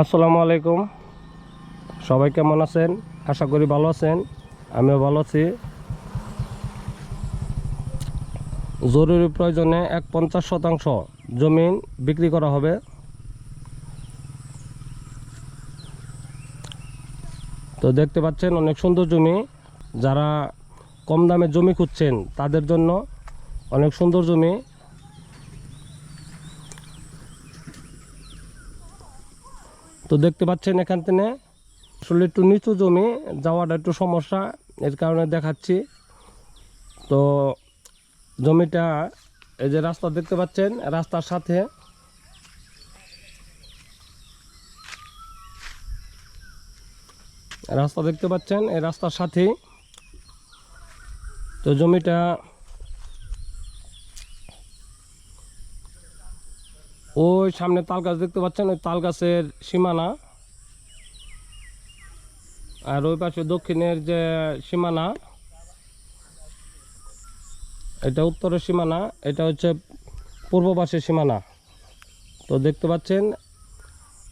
আসসালামু আলাইকুম। সবাই কেমন আছেন? আশা করি ভালো আছেন। আমিও ভালো আছি। জরুরি প্রয়োজনে এক পঞ্চাশ শতাংশ জমিন বিক্রি করা হবে। তো দেখতে পাচ্ছেন অনেক সুন্দর জমি। যারা কম দামে জমি খুঁজছেন, তাদের জন্য অনেক সুন্দর জমি। তো দেখতে পাচ্ছেন এখান থেকে। আসলে একটু নিচু জমি, যাওয়াটা একটু সমস্যা, এর কারণে দেখাচ্ছি। তো জমিটা এই যে রাস্তা দেখতে পাচ্ছেন, রাস্তার সাথে রাস্তা দেখতে পাচ্ছেন, এই রাস্তার সাথেই। তো জমিটা ওই সামনে তাল গাছ দেখতে পাচ্ছেন? ওই তাল গাছের সীমানা। আর ওই পাশে দক্ষিণের যে সীমানা, এটা উত্তরের সীমানা, এটা হচ্ছে পূর্ব পাশের সীমানা। তো দেখতে পাচ্ছেন,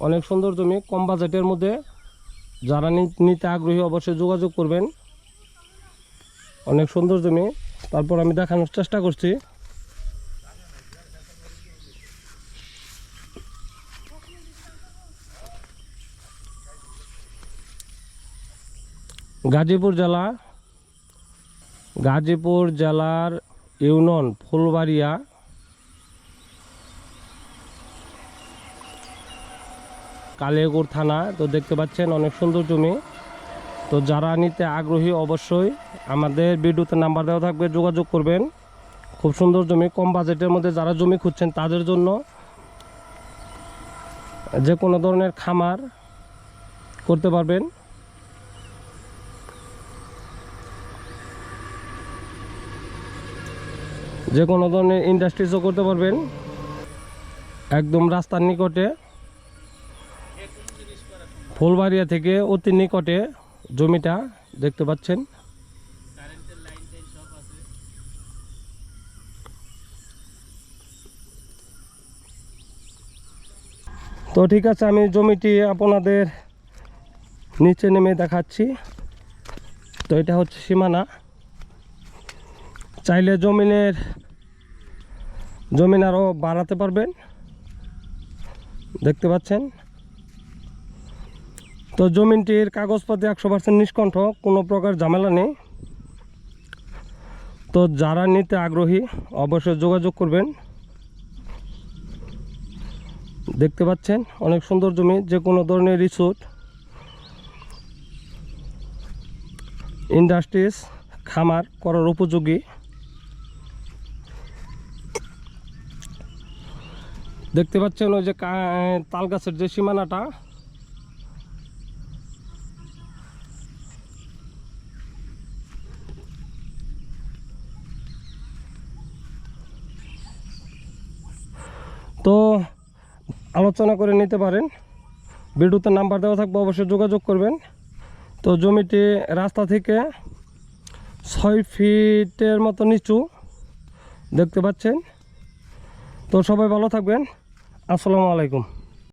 অনেক সুন্দর জমি, কম বাজেটের মধ্যে। যারা নিতে আগ্রহী অবশ্যই যোগাযোগ করবেন। অনেক সুন্দর জমি। তারপর আমি দেখানোর চেষ্টা করছি। গাজীপুর জেলা, গাজীপুর জেলার ইউনিয়ন ফুলবাড়িয়া। কালিয়াকুর থানা, তো দেখতে পাচ্ছেন অনেক সুন্দর জমি। তো যারা নিতে আগ্রহী অবশ্যই আমাদের ভিডিওতে নাম্বার দেওয়া থাকবে, যোগাযোগ করবেন। খুব সুন্দর জমি, কম বাজেটের মধ্যে যারা জমি খুঁজছেন তাদের জন্য যে কোনো ধরনের খামার করতে পারবেন। যে কোনো ধরনের ইন্ডাস্ট্রিজও করতে পারবেন। একদম রাস্তার নিকটে, ফুলবাড়িয়া থেকে অতি নিকটে জমিটা দেখতে পাচ্ছেন। তো ঠিক আছে, আমি জমিটি আপনাদের নিচে নেমে দেখাচ্ছি। তো এটা হচ্ছে সীমানা। চাইলে জমিনের, জমিন আরও বাড়াতে পারবেন। দেখতে পাচ্ছেন? তো জমিনটির কাগজপত্রে একশো পার্সেন্ট নিষ্কণ্ঠ, কোনো প্রকার ঝামেলা নেই। তো যারা নিতে আগ্রহী, অবশ্যই যোগাযোগ করবেন। দেখতে পাচ্ছেন? অনেক সুন্দর জমি, যে কোনো ধরনের রিসোর্ট। ইন্ডাস্ট্রিজ, খামার করার উপযোগী। দেখতে পাচ্ছেন ওই যে তাল গাছের যে সীমানাটা। তো আলোচনা করে নিতে পারেন। ভিডিওতে নাম্বার দেওয়া থাকবে, অবশ্যই যোগাযোগ করবেন। তো জমিটি রাস্তা থেকে ছয় ফিটের মতো নিচু, দেখতে পাচ্ছেন। তো সবাই ভালো থাকবেন। আসসালামু আলাইকুম।